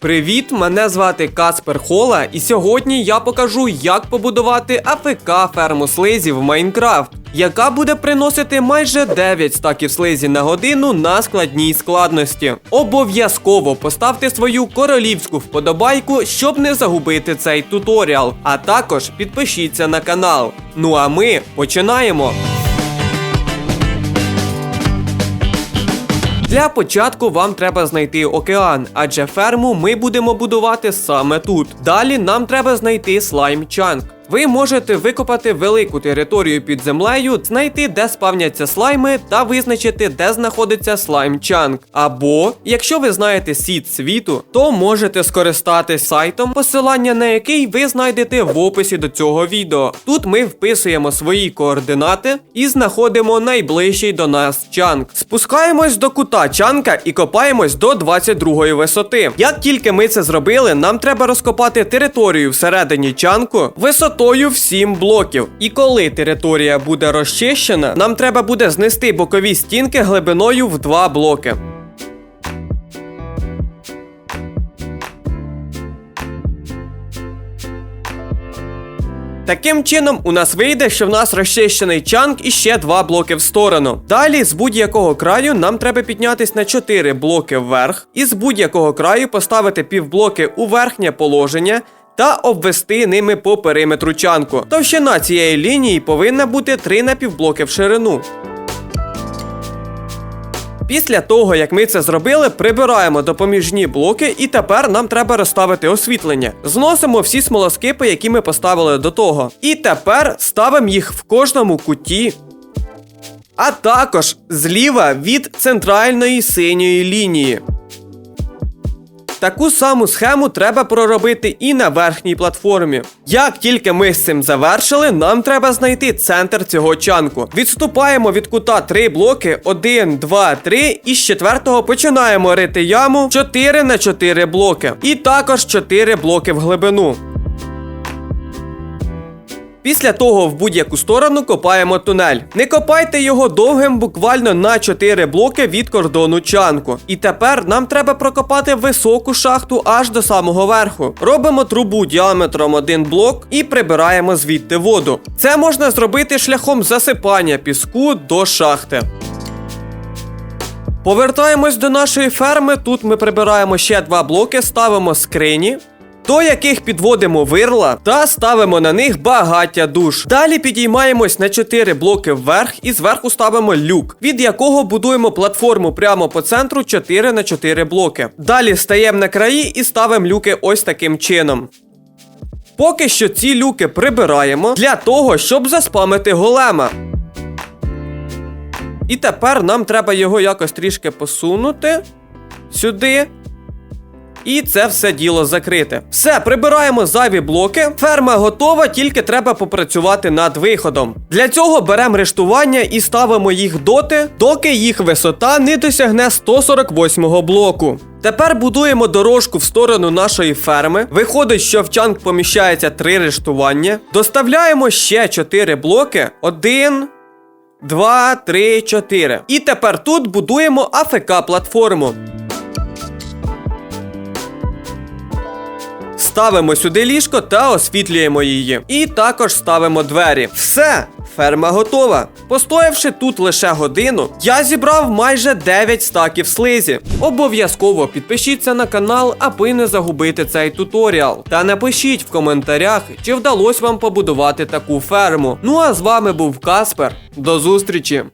Привіт, мене звати Каспер Хола, і сьогодні я покажу, як побудувати АФК ферму слизі в Майнкрафт, яка буде приносити майже 9 стаків слизі на годину на складній складності. Обов'язково поставте свою королівську вподобайку, щоб не загубити цей туторіал. А також підпишіться на канал. Ну а ми починаємо. Для початку вам треба знайти океан, адже ферму ми будемо будувати саме тут. Далі нам треба знайти слайм чанк. Ви можете викопати велику територію під землею, знайти, де спавняться слайми, та визначити, де знаходиться слайм чанк. Або, якщо ви знаєте сіт світу, то можете скористатись сайтом, посилання на який ви знайдете в описі до цього відео. Тут ми вписуємо свої координати і знаходимо найближчий до нас чанк. Спускаємось до кута чанка і копаємось до 22 висоти. Як тільки ми це зробили, нам треба розкопати територію всередині чанку висотою в 7 блоків. І коли територія буде розчищена, нам треба буде знести бокові стінки глибиною в 2 блоки. Таким чином, у нас вийде, що в нас розчищений чанк і ще два блоки в сторону. Далі з будь-якого краю нам треба піднятись на 4 блоки вверх, і з будь-якого краю поставити півблоки у верхнє положення. Та обвести ними по периметру чанку. Товщина цієї лінії повинна бути 3 напівблоки в ширину. Після того, як ми це зробили, прибираємо допоміжні блоки, і тепер нам треба розставити освітлення. Зносимо всі смолоскипи, які ми поставили до того. І тепер ставимо їх в кожному куті. А також зліва від центральної синьої лінії. Таку саму схему треба проробити і на верхній платформі. Як тільки ми з цим завершили, нам треба знайти центр цього чанку. Відступаємо від кута 3 блоки: 1, 2, 3, і з четвертого починаємо рити яму 4 на 4 блоки. І також 4 блоки в глибину. Після того в будь-яку сторону копаємо тунель. Не копайте його довгим буквально на 4 блоки від кордону чанку. І тепер нам треба прокопати високу шахту аж до самого верху. Робимо трубу діаметром 1 блок і прибираємо звідти воду. Це можна зробити шляхом засипання піску до шахти. Повертаємось до нашої ферми. Тут ми прибираємо ще два блоки, ставимо скрині. До яких підводимо вирла та ставимо на них багаття душ. Далі підіймаємось на 4 блоки вверх і зверху ставимо люк, від якого будуємо платформу прямо по центру 4 на 4 блоки. Далі стаємо на краї і ставимо люки ось таким чином. Поки що ці люки прибираємо для того, щоб заспамити голема. І тепер нам треба його якось трішки посунути сюди. І це все діло закрите. Все, прибираємо зайві блоки. Ферма готова, тільки треба попрацювати над виходом. Для цього беремо рештування і ставимо їх доти, доки їх висота не досягне 148 блоку. Тепер будуємо дорожку в сторону нашої ферми. Виходить, що в чанк поміщається 3 рештування. Доставляємо ще 4 блоки. 1, 2, 3, 4. І тепер тут будуємо АФК платформу. Ставимо сюди ліжко та освітлюємо її. І також ставимо двері. Все, ферма готова. Постоявши тут лише годину, я зібрав майже 9 стаків слизі. Обов'язково підпишіться на канал, аби не загубити цей туторіал. Та напишіть в коментарях, чи вдалося вам побудувати таку ферму. Ну а з вами був Каспер. До зустрічі!